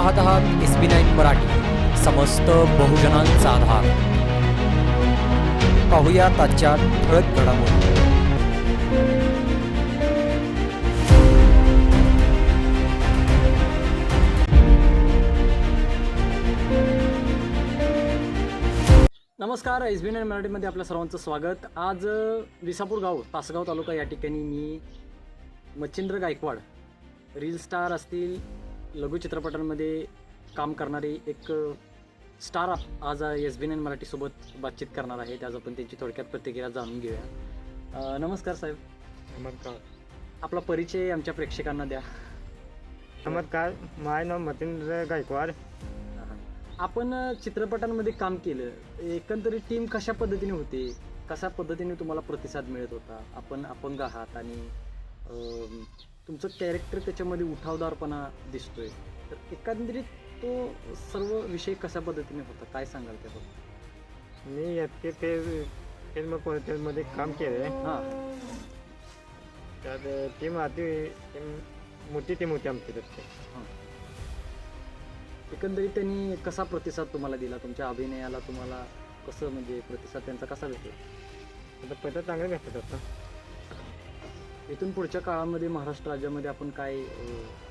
पाहत आहात S B nine Marathi. समस्त बहुजनांचा आधार. पाहूया आजच्या ठळक घडामोडी. नमस्कार एस बी नाईन मराठीमध्ये आपल्या सर्वांचं स्वागत. आज विसापूर गाव तासगाव तालुका या ठिकाणी मी मच्छिंद्र गायकवाड रील स्टार असतील लघु चित्रपटांमध्ये काम करणारे एक स्टार आज एस बी नाईन मराठीसोबत बातचीत करणार आहे. त्याच आपण त्यांची थोडक्यात प्रतिक्रिया जाणून घेऊया. नमस्कार साहेब. नमस्कार. आपला परिचय आमच्या प्रेक्षकांना द्या. नमस्कार. माझे नाव मतींद्र गायकवाड. आपण चित्रपटांमध्ये काम केलं. एकंदरीत टीम कशा पद्धतीने होते? कशा पद्धतीने तुम्हाला प्रतिसाद मिळत होता? आपण अपंग आहात आणि तुमचं कॅरेक्टर त्याच्यामध्ये उठावदारपणा दिसतोय. तर एकंदरीत तो सर्व विषय कशा पद्धतीने होता? काय सांगाल त्याबद्दल? मी याचे ते फिल्ममध्ये काम केलं हां. त्यात टीम अति टीम मोठी टीम होती आमची त्याची एकंदरीत त्यांनी कसा प्रतिसाद तुम्हाला दिला? तुमच्या अभिनयाला तुम्हाला कसं म्हणजे प्रतिसाद त्यांचा कसा भेटला? आता पैसा चांगला भेटत होता. इथून पुढच्या काळामध्ये महाराष्ट्र राज्यामध्ये आपण काय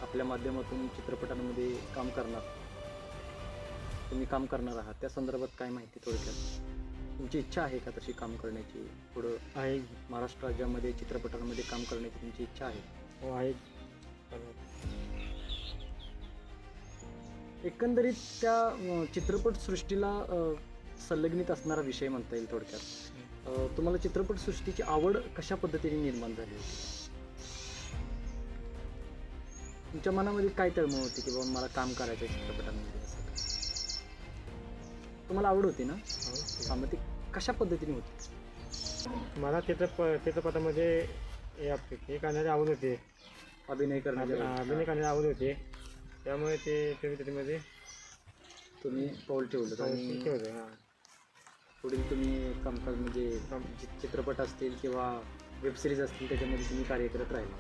आपल्या माध्यमातून चित्रपटांमध्ये काम करणार? तुम्ही काम करणार आहात. त्या संदर्भात काय माहिती थोडक्यात? तुमची इच्छा आहे का तशी काम करण्याची? पुढं आहे. महाराष्ट्र राज्यामध्ये चित्रपटांमध्ये काम करण्याची तुमची इच्छा आहे? हो आहे. एकंदरीत त्या चित्रपटसृष्टीला संलग्नित असणारा विषय म्हणता येईल थोडक्यात. तुम्हाला चित्रपटसृष्टीची आवड कशा पद्धतीने निर्माण झाली? होती तुमच्या मनामध्ये काय तळमळ होती की बाबा मला काम करायचं चित्रपटांमध्ये असं? तुम्हाला आवड होती ना? हा, मग ती कशा पद्धतीने होती? मला चित्रप चित्रपटामध्ये हे हे करण्याची आवड होती. अभिनय करण्याची. अभिनय करण्याची आवड होती. त्यामुळे ते चित्रपटामध्ये तुम्ही पाऊल ठेवलं. ठेवलं हां. पुढील तुम्ही कामकाज म्हणजे चि- चित्रपट असतील किंवा वेब सिरीज असतील त्याच्यामध्ये तुम्ही कार्य करत राहिला.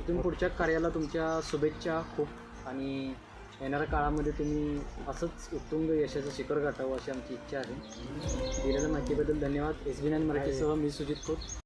इथून पुढच्या कार्याला तुमच्या शुभेच्छा खूप आणि येणाऱ्या काळामध्ये तुम्ही असंच उत्तुंग यशाचं शिखर गाठावं अशी आमची इच्छा आहे. दिलेल्या माहितीबद्दल धन्यवाद. एस बी नाईन मराठीसह मी सुजित खोत.